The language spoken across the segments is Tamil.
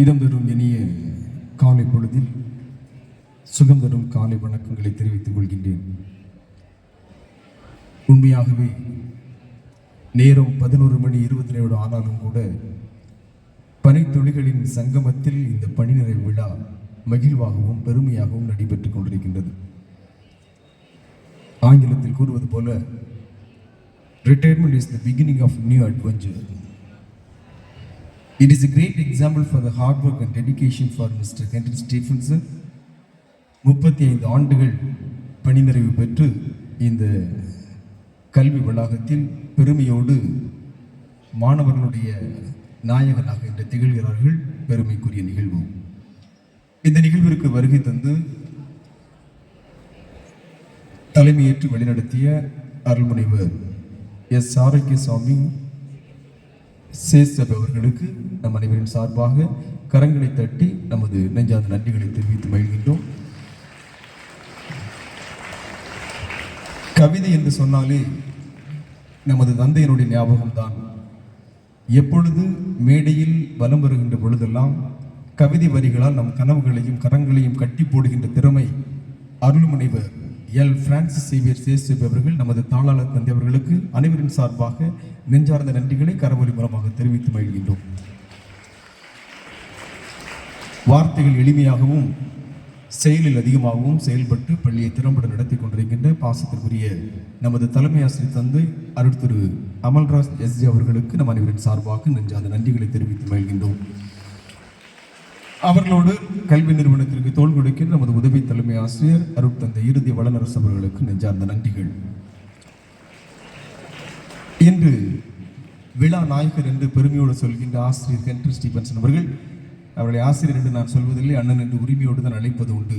இதம் தரும் இனிய காலை பொழுதில் சுகம் தரும் காலை வணக்கங்களை தெரிவித்துக் கொள்கின்றேன். உண்மையாகவே நேரம் பதினோரு மணி இருபது நிமிடம் ஆனாலும் கூட பனித்துளிகளின் சங்கமத்தில் இந்த பணி நிறைவு விழா மகிழ்வாகவும் பெருமையாகவும் நடைபெற்றுக் கொண்டிருக்கின்றது. ஆங்கிலத்தில் கூறுவது போல retirement is the beginning of new adventure It is a great example for the hard work and dedication for Mr. Henry Stephenson. முப்பத்தி ஐந்து ஆண்டுகள் பணிநிறைவு பெற்று இந்த கல்வி வளாகத்தில் பெருமையோடு மாணவர்களுடைய நாயகனாக இன்று திகழ்கிறார்கள். பெருமைக்குரிய நிகழ்வு. இந்த நிகழ்விற்கு வருகை தந்து தலைமையேற்று வழிநடத்திய அருள்முனைவர் எஸ். ஆரோக்கியசாமி சேசப் அவர்களுக்கு நம் அனைவரின் சார்பாக கரங்களை தட்டி நமது நெஞ்சார்ந்த நன்றிகளை தெரிவித்து மகிழ்கின்றோம். கவிதை என்று சொன்னாலே நமது தந்தையினுடைய ஞாபகம்தான். எப்பொழுது மேடையில் வலம் வருகின்ற பொழுதெல்லாம் கவிதை வரிகளால் நம் கனவுகளையும் கரங்களையும் கட்டி போடுகின்ற திறமை அருள்முனைவர் எல். பிரான்சிஸ் சேவியர் சேசப் அவர்கள் நமது தாளாளர் தந்தை அவர்களுக்கு அனைவரின் சார்பாக நெஞ்சார்ந்த நன்றிகளை கரவொலி மூலமாக தெரிவித்து மகிழ்கின்றோம். வார்த்தைகள் எளிமையாகவும் செயலில் அதிகமாகவும் செயல்பட்டு பள்ளியை திறம்பட நடத்தி கொண்டிருக்கின்ற பாசத்திற்குரிய நமது தலைமை ஆசிரியர் தந்தை அருள் திரு அமல்ராஜ் எஸ்ஜி அவர்களுக்கு நம் அனைவரின் சார்பாக நெஞ்சார்ந்த நன்றிகளை தெரிவித்து மகிழ்கின்றோம். அவர்களோடு கல்வி நிறுவனத்திற்கு தோல் கொடுக்கின்ற நமது உதவி தலைமை ஆசிரியர் அருள் தந்தை இறுதி வளநரசு அவர்களுக்கு நெஞ்சார்ந்த நன்றிகள். இன்று விழா நாயகர் என்று பெருமையோடு சொல்கின்ற ஆசிரியர் ஹென்ரி ஸ்டீபன்சன் அவர்கள் அவர்களை ஆசிரியர் என்று நான் சொல்வதில்லை அண்ணன் என்று உரிமையோடு தான் அழைப்பது உண்டு.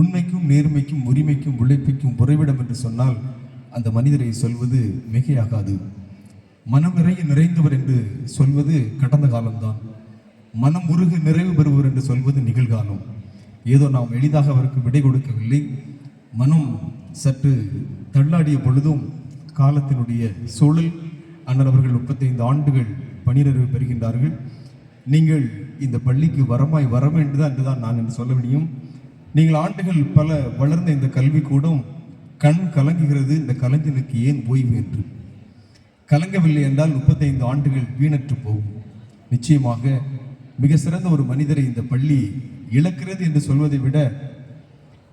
உண்மைக்கும் நேர்மைக்கும் உரிமைக்கும் உழைப்பிக்கும் உறைவிடம் என்று சொன்னால் அந்த மனிதரை சொல்வது மிகையாகாது. மனம் நிறைய நிறைந்தவர் என்று சொல்வது கடந்த காலம்தான். மனம் உருகு நிறைவு பெறுவர் என்று சொல்வது நிகழ்காலம். ஏதோ நாம் எளிதாக அவருக்கு விடை கொடுக்கவில்லை. மனம் சற்று தள்ளாடிய பொழுதும் காலத்தினுடைய சூழல் அண்ணன் அவர்கள் முப்பத்தைந்து ஆண்டுகள் பணிநிறைவு பெறுகின்றார்கள். நீங்கள் இந்த பள்ளிக்கு வரமாய் வர வேண்டுதான் என்றுதான் நான் என்று சொல்ல முடியும். நீங்கள் ஆண்டுகள் பல வளர்ந்த இந்த கல்வி கூடம் கண் கலங்குகிறது. இந்த கலைஞனுக்கு ஏன் ஓய்வு என்று. கலங்கவில்லை என்றால் முப்பத்தைந்து ஆண்டுகள் வீணற்று போகும். நிச்சயமாக மிக சிறந்த ஒரு மனிதரை இந்த பள்ளி இழக்கிறது என்று சொல்வதை விட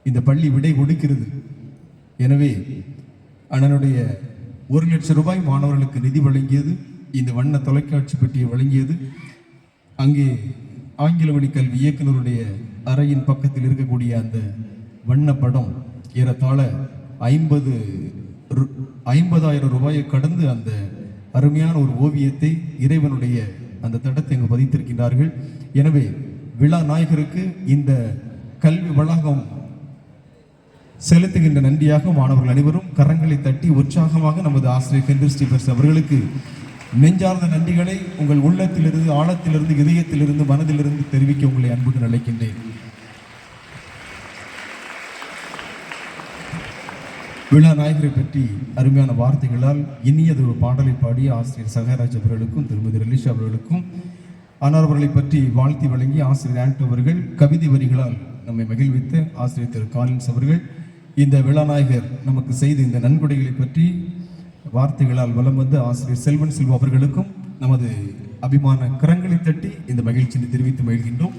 இந்த பள்ளி விடை கொடுக்கிறது எனவே அண்ணனுடைய ஒரு லட்சம் ரூபாய் மாணவர்களுக்கு நிதி வழங்கியது இந்த வண்ண தொலைக்காட்சி பெட்டியை வழங்கியது. அங்கே ஆங்கில வழி கல்வி இயக்குனருடைய அறையின் பக்கத்தில் இருக்கக்கூடிய அந்த வண்ண படம் ஏறத்தாழ ஐம்பது ஐம்பதாயிரம் ரூபாயை கடந்து அந்த அருமையான ஒரு ஓவியத்தை இறைவனுடைய அந்த தடத்தை இங்கு பதித்திருக்கின்றார்கள். எனவே விழா நாயகருக்கு இந்த கல்வி வளாகம் செலுத்துகின்ற நன்றியாக மாணவர்கள் அனைவரும் கரங்களை தட்டி உற்சாகமாக நமது ஆசிரியர் கெந்திர ஸ்ரீபர்ஸ் அவர்களுக்கு நெஞ்சார்ந்த நன்றிகளை உங்கள் உள்ளத்திலிருந்து ஆழத்திலிருந்து இதயத்திலிருந்து மனதிலிருந்து தெரிவிக்க உங்களை அன்புடன் அழைக்கின்றேன். விழா நாயகரை பற்றி அருமையான வார்த்தைகளால் இனியது ஒரு பாடலை பாடி ஆசிரியர் சகராஜ் அவர்களுக்கும் திருமதி ரலிஷா அவர்களுக்கும் ஆனால் அவர்களை பற்றி வாழ்த்தி வழங்கி ஆசிரியர் ஆண்டோ அவர்கள் கவிதை வரிகளால் நம்மை மகிழ்வித்த ஆசிரியர் திரு காலின்ஸ் அவர்கள். இந்த விழாநாயகர் நமக்கு செய்த இந்த நன்கொடைகளை பற்றி வார்த்தைகளால் வலம் வந்து ஆசிரியர் செல்வன் செல்வா அவர்களுக்கும் நமது அபிமான கரங்களை தட்டி இந்த மகிழ்ச்சியை தெரிவித்து மகிழ்கின்றோம்.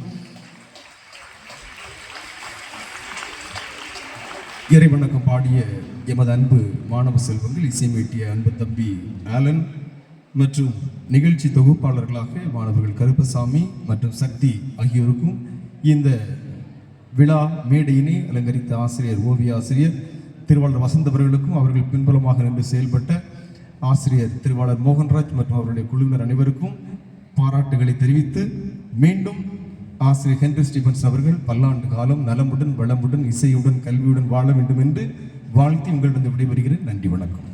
இறைவணக்கம் பாடிய எமது அன்பு மாணவ செல்வங்கள் இசைமீட்டிய அன்பு தம்பி ஆலன் மற்றும் நிகழ்ச்சி தொகுப்பாளர்களாக மாணவர்கள் கருப்பசாமி மற்றும் சக்தி ஆகியோருக்கும் இந்த விழா மேடையினை அலங்கரித்த ஆசிரியர் ஓவிய ஆசிரியர் திருவாளர் வசந்த் அவர்களுக்கும் அவர்கள் பின்புலமாக நின்று செயல்பட்ட ஆசிரியர் திருவாளர் மோகன்ராஜ் மற்றும் அவருடைய குழுவினர் அனைவருக்கும் பாராட்டுகளை தெரிவித்து மீண்டும் ஆசிரியர் ஹென்ரி ஸ்டீபன்ஸ் அவர்கள் பல்லாண்டு காலம் நலமுடன் வளமுடன் இசையுடன் கல்வியுடன் வாழ வேண்டும் என்று வாழ்த்தி உங்களிடம் விடைபெறுகிறேன். நன்றி வணக்கம்.